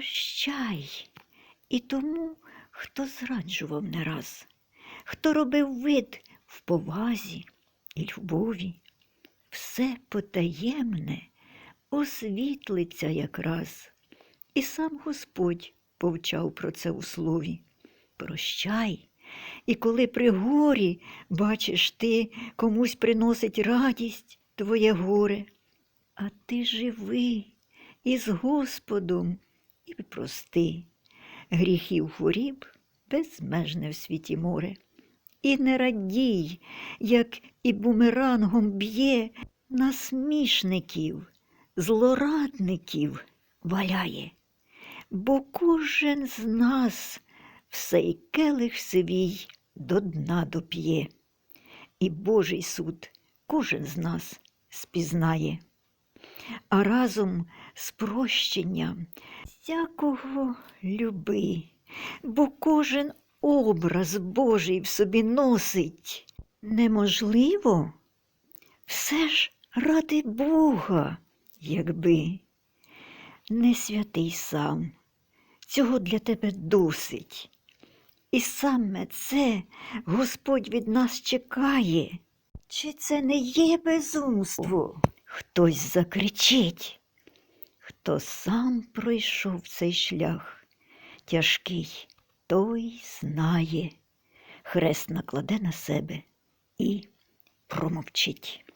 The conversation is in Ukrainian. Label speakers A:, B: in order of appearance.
A: прощай і тому, хто зраджував не раз, хто робив вид в повазі і любові, все потаємне освітлиться якраз. І сам Господь повчав про це у слові. Прощай, і коли при горі бачиш ти, комусь приносить радість твоє горе, а ти живи із Господом і прости гріхів хворіб безмежне в світі море. І не радій, як і бумерангом б'є насмішників, злорадників валяє, бо кожен з нас в сей келих свій до дна доп'є, і Божий суд кожен з нас спізнає. А разом з прощенням всякого люби, бо кожен образ Божий в собі носить. Неможливо? Все ж ради Бога, якби не святий сам, цього для тебе досить. І саме це Господь від нас чекає. Чи це не є безумство? Хтось закричить, хто сам пройшов цей шлях тяжкий, той знає, хрест накладе на себе і промовчить.